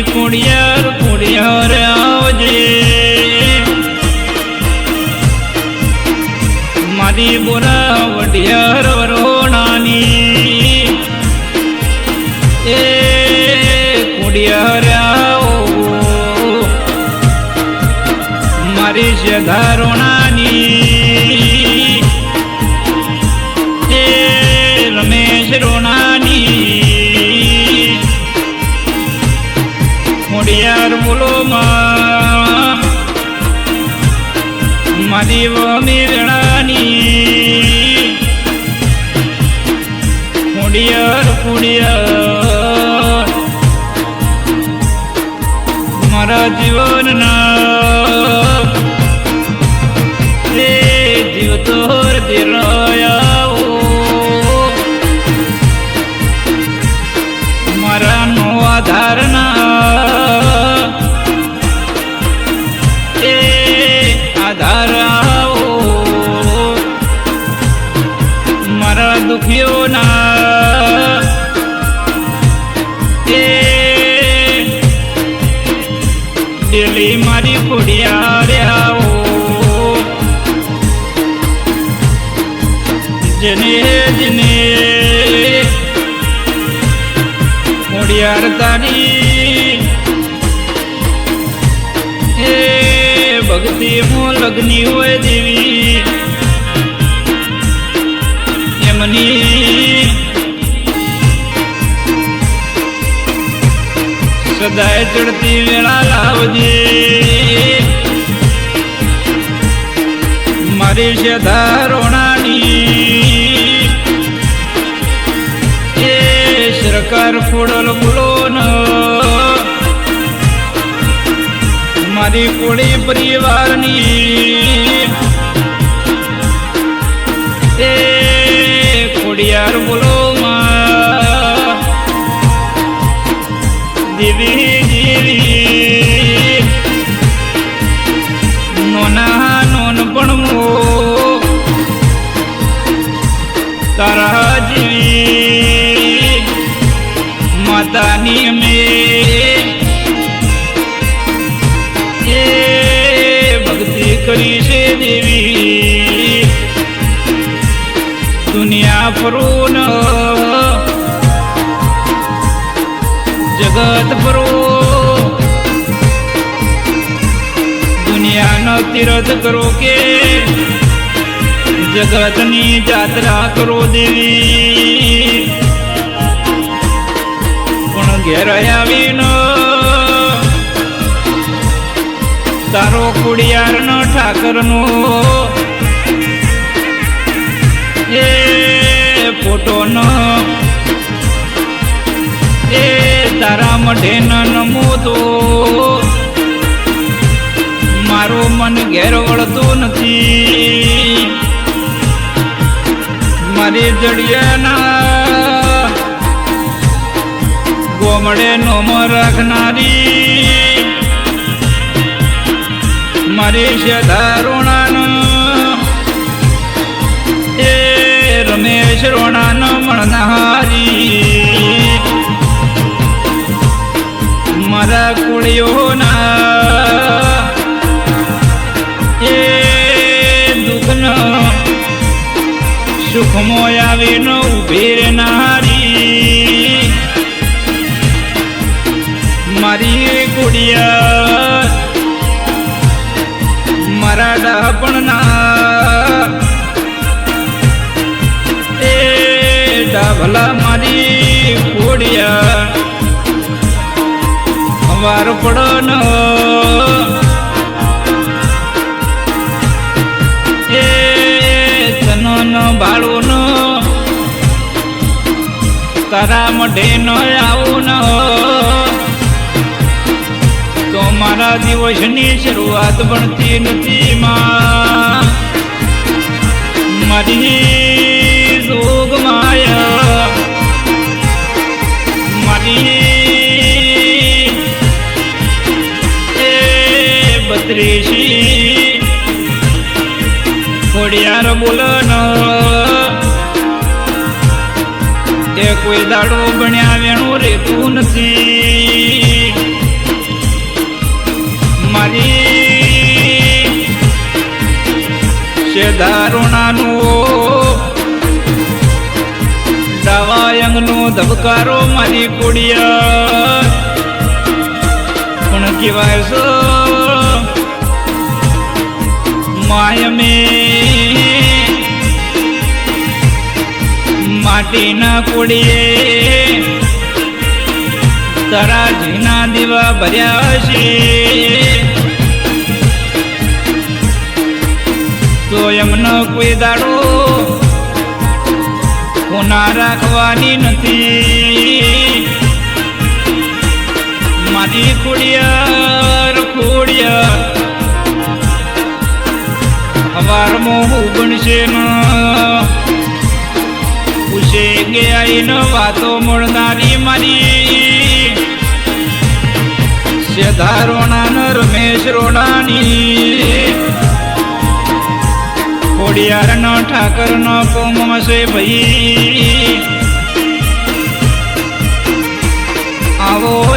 મારી કુડિયાર કુડિયાર આવજે મારી બોરા વડિયાર વરોણાની એ કુડિયાર આવો મારી શધારોણાની મારી વમી વેળાની. ખોડિયાર ખોડિયાર. મારા જીવનના. રે જીવ તોર દિરાયાઓ મારા નો આધારના. એ ડેલી મારી ખોડિયારે આવો જેને જેને ખોડિયાર તારી. એ ભક્તિ હું લગ્ની હોય દેવી. એમની સદાય ચડતી વેળા લાવજે. મારી શધારોણાની એ સરકાર ફોડલ બોલો મારી કોળી પરિવારની. એ ખોડિયાર બોલો તારા જેવી માતાની અમે એ ભક્તિ કરી છે દેવી. દુનિયા ફરું જગત ફરો દુનિયાનો તીરથ કરો કે જગતની જાત્રા કરો દેવી. પણ ઘેર આવીને તારો કુડિયારનો ઠાકરનો એ ફોટોનો એ તારા મઢે નમો તો મારું મન ઘેર વળતું નથી. મારી જડિયાના ગોમડે નોમ રાખનારી મારી શધારુણાનો એ રમેશ રોણાનો મળનારી સુખમો આવીનો ઊભી રહેનારી મારી ગુડિયા મારા ડાપણના એ ડાભલા મારી કુડિયા વાર પડો એ તારા મઢે ન આવું ન તો મારા દિવસની શરૂઆત બનતી નથી મારી રોગ માયા. મારી એ બત્રીસી. ખોડિયાર બોલન. દાડો બન્યા વેણું રેતું નથી. મારી છે દારૂણાનું દાવાયંગનો ધબકારો મારી કુડિયા. માટીના કુડીએ તરાજીના દીવા ભર્યા છે તો એમનો કોઈ દાડો કોના રાખવાની નથી. મારી ખોડિયાર ખોડિયાર હવારમાં હું બનશે ન. કે આઈને વાતો મળનારી મારી. સેધારોણા ન રમેશ રોડાની ખોડિયાર નો ઠાકર નો કોમસે ભાઈ. આવો